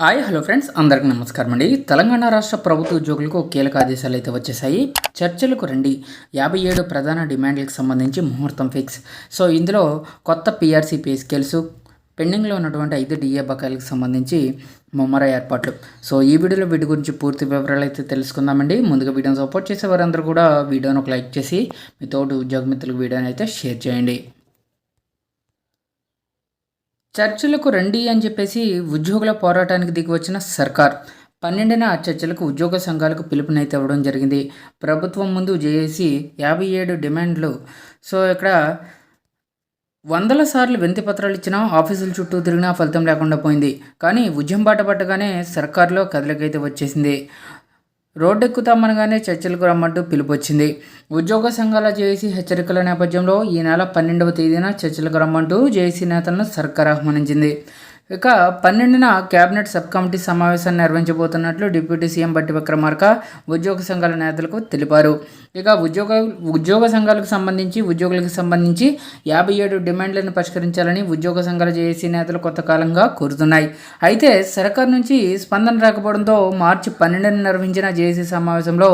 Hi hello friends. అందరికి నమస్కారం అండి. తెలంగాణ రాష్ట్ర ప్రభుత్వ ఉద్యోగులకు కీలక ఆదేశాలు అయితే వచ్చేసాయి. చర్చలకు రండి. యాభై ఏడు ప్రధాన డిమాండ్లకు సంబంధించి ముహూర్తం ఫిక్స్. సో ఇందులో కొత్త పిఆర్సీ పే స్కేల్స్ పెండింగ్లో ఉన్నటువంటి ఐదు డిఏ బకాయిలకు సంబంధించి ముమ్మర ఏర్పాట్లు. సో ఈ వీడియోలో వీటి గురించి పూర్తి వివరాలు అయితే తెలుసుకుందామండి. ముందుగా వీడియోని సపోర్ట్ చేసే వారందరూ కూడా వీడియోని ఒక లైక్ చేసి మీ తోటి ఉద్యోగ మిత్రులకు వీడియోని అయితే షేర్ చేయండి. చర్చలకు రండి అని చెప్పేసి ఉద్యోగుల పోరాటానికి దిగి వచ్చిన సర్కార్. పన్నెండున ఆ చర్చలకు ఉద్యోగ సంఘాలకు పిలుపునైతే ఇవ్వడం జరిగింది. ప్రభుత్వం ముందు జేఏసీ యాభై ఏడు డిమాండ్లు. సో ఇక్కడ వందల సార్లు వినతి పత్రాలు ఇచ్చినా ఆఫీసుల చుట్టూ తిరిగినా ఫలితం లేకుండా పోయింది. కానీ ఉద్యమం బాట పట్టగానే సర్కార్లో కదలికైతే వచ్చేసింది. రోడ్డెక్కుతామనగానే చర్చలకు రమ్మంటూ పిలుపు వచ్చింది ఉద్యోగ సంఘాల జేఏసీ హెచ్చరికల నేపథ్యంలో ఈ నెల పన్నెండవ తేదీన చర్చలకు రమ్మంటూ జేఏసీ నేతలను సర్కార్ ఆహ్వానించింది. ఇక పన్నెండున కేబినెట్ సబ్ కమిటీ సమావేశాన్ని నిర్వహించబోతున్నట్లు డిప్యూటీ సీఎం బట్టి విక్రమార్క ఉద్యోగ సంఘాల నేతలకు తెలిపారు. ఇక ఉద్యోగ ఉద్యోగ సంఘాలకు సంబంధించి ఉద్యోగులకు సంబంధించి యాభై ఏడు డిమాండ్లను పరిష్కరించాలని ఉద్యోగ సంఘాల జేఏసీ నేతలు కొత్త కాలంగా కోరుతున్నాయి. అయితే సర్కార్ నుంచి స్పందన రాకపోవడంతో మార్చి పన్నెండున నిర్వహించిన జేఏసీ సమావేశంలో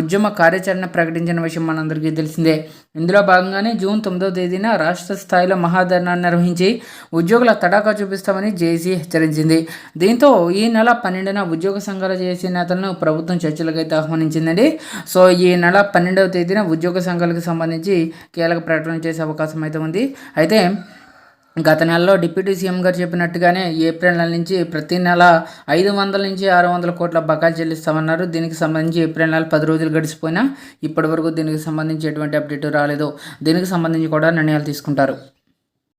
ఉద్యమ కార్యాచరణ ప్రకటించిన విషయం మనందరికీ తెలిసిందే. ఇందులో భాగంగానే జూన్ తొమ్మిదో తేదీన రాష్ట్ర స్థాయిలో మహాధర్నాన్ని నిర్వహించి ఉద్యోగుల తడాకా చూపిస్తామని జేఏసీ హెచ్చరించింది. దీంతో ఈ నెల పన్నెండున ఉద్యోగ సంఘాల చేసే నేతలను ప్రభుత్వం చర్చలకైతే ఆహ్వానించిందండి. సో ఈ నెల పన్నెండవ తేదీన ఉద్యోగ సంఘాలకు సంబంధించి కీలక ప్రకటన చేసే అవకాశం అయితే ఉంది. అయితే గత నెలలో డిప్యూటీ సీఎం గారు చెప్పినట్టుగానే ఏప్రిల్ నెల నుంచి ప్రతి నెల ఐదు వందల నుంచి ఆరు వందల కోట్ల బకాయిలు చెల్లిస్తామన్నారు. దీనికి సంబంధించి ఏప్రిల్ నెల పది రోజులు గడిచిపోయినా ఇప్పటివరకు దీనికి సంబంధించి ఎటువంటి అప్డేట్ రాలేదు. దీనికి సంబంధించి కూడా నిర్ణయాలు తీసుకుంటారు.